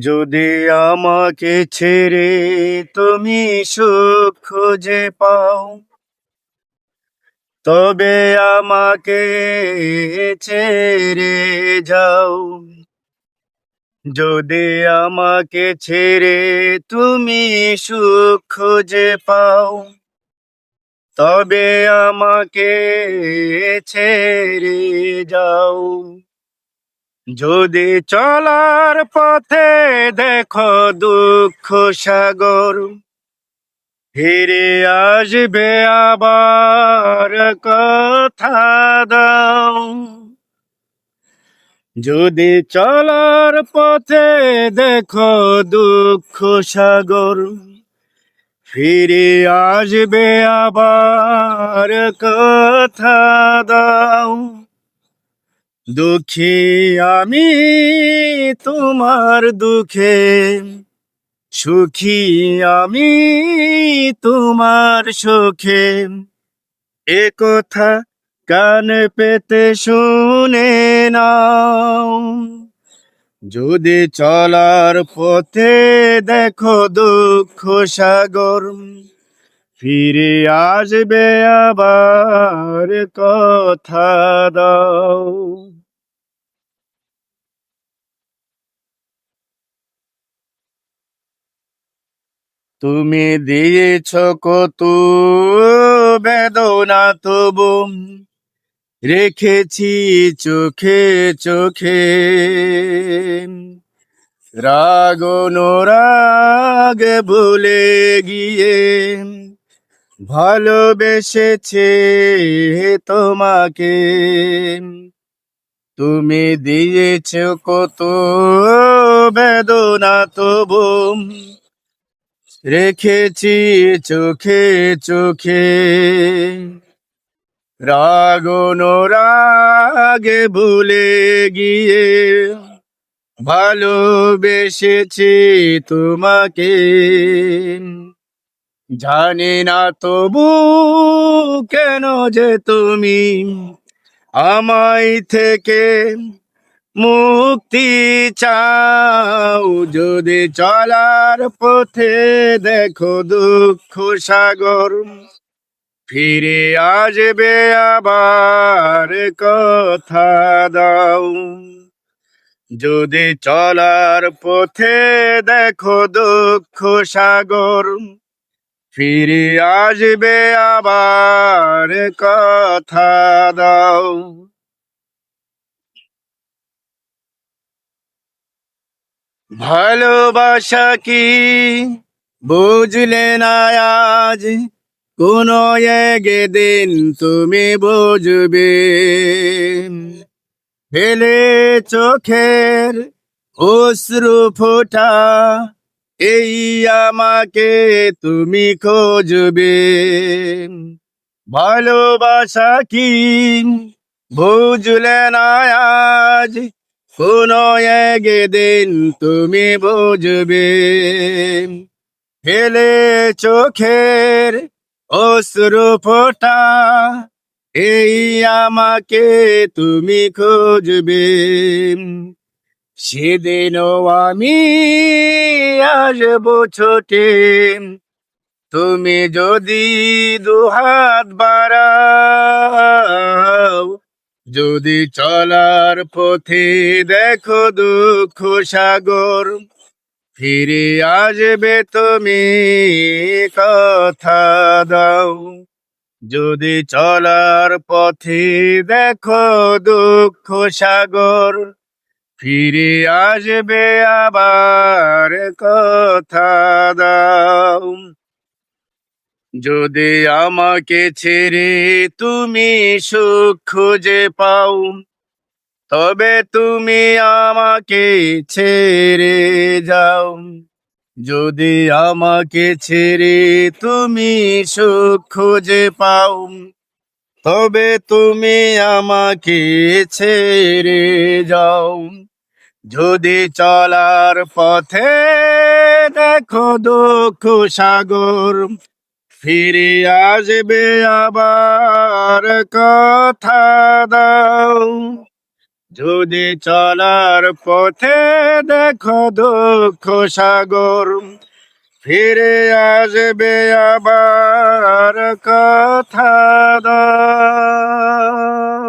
যদি আমাকে ছেড়ে তুমি সুখ খুঁজে পাও, তবে আমাকে ছেড়ে যাও। যদি আমাকে ছেড়ে তুমি সুখ খুঁজে পাও, তবে আমাকে ছেড়ে যাও। যদি চলার পথে দেখো দুঃখ সাগর, ফিরে আসবে আবার কথা দাও। যদি চলার পথে দেখো দুঃখ সাগর, ফিরে আসবে আবার কথা দাও। দুঃখী আমি তোমার দুঃখে, সুখী আমি তোমার সুখে। এ কথা কান পেতে শুনে নাও। যদি চলার পথে দেখো দুঃখ সাগর, ফিরে আসবে আবার কথা দাও। তুমি দিয়েছ কত বেদনা তবু। রেখেছি চোখে চোখে। রাগ রাগ ভুলে গিয়ে ভালোবেসেছে তোমাকে। তুমি দিয়েছ কত বেদনা তবু। রেখেছি চোখে চোখে। রাগ রাগে ভুলে গিয়ে ভালোবেসেছি তোমাকে। জানি না তবু কেন যে তুমি আমায় থেকে মুক্তি চাও যদি চলার পথে দেখো দুঃখ সাগর, ফিরে আসবে আবার কথা দাও। যদি চলার পথে দেখো দুঃখ সাগর, ফিরে আসবে আবার কথা দাও। ভালোবাসা কি? বুঝলে না আজ? কোন দিন তুমি বুঝবে। ফেলে চোখের অশ্রু ফোটা, এই আমাকে তুমি খোঁজবে। ভালোবাসা কি? বুঝলে না আজ? কোন এগে দিন তুমি বুঝবে। ফেলে চোখের অশ্রু ফোটা, এই আমাকে তুমি খুঁজবে। সেদিনও আমি আসব ছোটে, তুমি যদি দুহাত বাড়াও যদি চলার পথে দেখো দুঃখ সাগর, ফিরে আসবে তুমি কথা দাও। যদি চলার পথে দেখো দুঃখ সাগর, ফিরে আসবে আবার কথা দাও। যদি আমাকে ছেড়ে তুমি সুখ খুঁজে পাও, তবে তুমি আমাকে ছেড়ে যাও। যদি আমাকে ছেড়ে তুমি সুখ খুঁজে পাও, তবে তুমি আমাকে ছেড়ে যাও। যদি চলার পথে দেখো দুঃখ সাগর ফিরে আসবে আবার কথা দাও। যদি চলার পথে দেখো দুঃখ সাগর, ফিরে আসবে আবার কথা দাও।